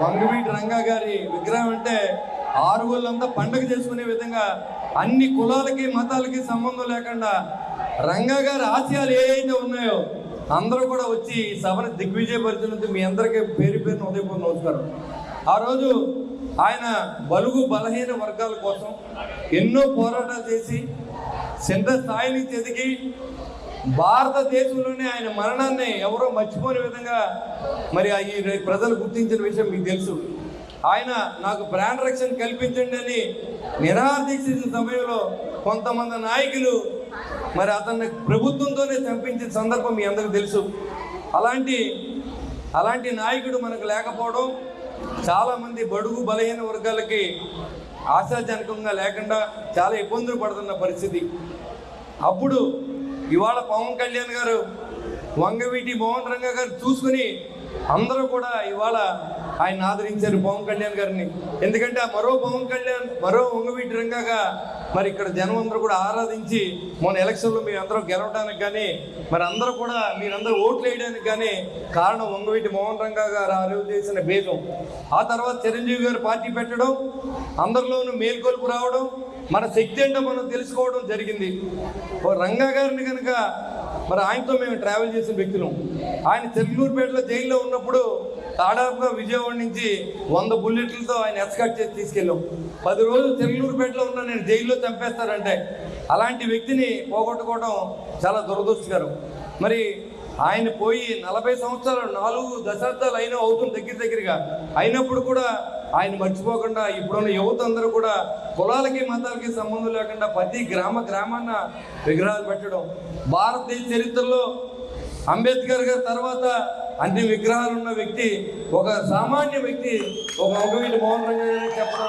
వంగవీటి రంగా గారి విగ్రహం అంటే ఆరుగుళ్ళంతా పండగ చేసుకునే విధంగా అన్ని కులాలకి మతాలకి సంబంధం లేకుండా రంగా గారి ఆశయాలు ఏవైతే ఉన్నాయో అందరూ కూడా వచ్చి ఈ సభను దిగ్విజయపరిచినందుకు మీ అందరికీ పేరు పేరున ఉదయపూర్ణ నమస్కారం. ఆ రోజు ఆయన బలుగు బలహీన వర్గాల కోసం ఎన్నో పోరాటాలు చేసి సెంటర్ స్థాయి నుంచి ఎదిగి భారతదేశంలోనే ఆయన మరణాన్ని ఎవరో మర్చిపోని విధంగా మరి ఈ ప్రజలు గుర్తించిన విషయం మీకు తెలుసు. ఆయన నాకు ప్రాణ రక్షణ కల్పించండి అని నిరాదీక్షించిన సమయంలో కొంతమంది నాయకులు మరి అతన్ని ప్రభుత్వంతోనే చంపించిన సందర్భం మీ అందరికీ తెలుసు. అలాంటి అలాంటి నాయకుడు మనకు లేకపోవడం చాలామంది బడుగు బలహీన వర్గాలకి ఆశాజనకంగా లేకుండా చాలా ఇబ్బందులు పడుతున్న పరిస్థితి. అప్పుడు ఇవాళ పవన్ కళ్యాణ్ గారు వంగవీటి మోహన్ రంగ గారు చూసుకుని అందరూ కూడా ఇవాళ ఆయన ఆదరించారు పవన్ కళ్యాణ్ గారిని. ఎందుకంటే ఆ మరో పవన్ కళ్యాణ్ మరో వంగవీటి రంగగా మరి ఇక్కడ జనం అందరూ కూడా ఆరాధించి మొన్న ఎలక్షన్లో మీ అందరూ గెలవడానికి కానీ మరి అందరూ కూడా మీరందరూ ఓట్లు వేయడానికి కానీ కారణం వంగవీటి మోహన్ రంగా గారు ఆ రోజు చేసిన భేదం. ఆ తర్వాత చిరంజీవి గారు పార్టీ పెట్టడం అందరిలోనూ మేల్కొల్పు రావడం మన శక్తి ఏంటో మనం తెలుసుకోవడం జరిగింది. ఓ రంగా గారిని కనుక మరి ఆయనతో మేము ట్రావెల్ చేసిన వ్యక్తులం. ఆయన చెర్లూరుపేటలో జైల్లో ఉన్నప్పుడు దాదాపుగా విజయవాడ నుంచి వంద బుల్లెట్లతో ఆయన ఎస్కట్ చేసి తీసుకెళ్ళాం. పది రోజులు చెర్లూరుపేటలో ఉన్న నేను జైల్లో చంపేస్తారంటే అలాంటి వ్యక్తిని పోగొట్టుకోవడం చాలా దురదృష్టకరం. మరి ఆయన పోయి నలభై సంవత్సరాలు నాలుగు దశాబ్దాలు అయినా అవుతుంది దగ్గర దగ్గరగా అయినప్పుడు కూడా ఆయన మర్చిపోకుండా ఇప్పుడున్న యువత అందరూ కూడా కులాలకి మతాలకి సంబంధం లేకుండా ప్రతి గ్రామ గ్రామాన విగ్రహాలు పెట్టడం. భారతదేశ చరిత్రలో అంబేద్కర్ గారి తర్వాత అన్ని విగ్రహాలు ఉన్న వ్యక్తి ఒక సామాన్య వ్యక్తి ఒక మగవీటి మోహన్ రంగ చెప్పడం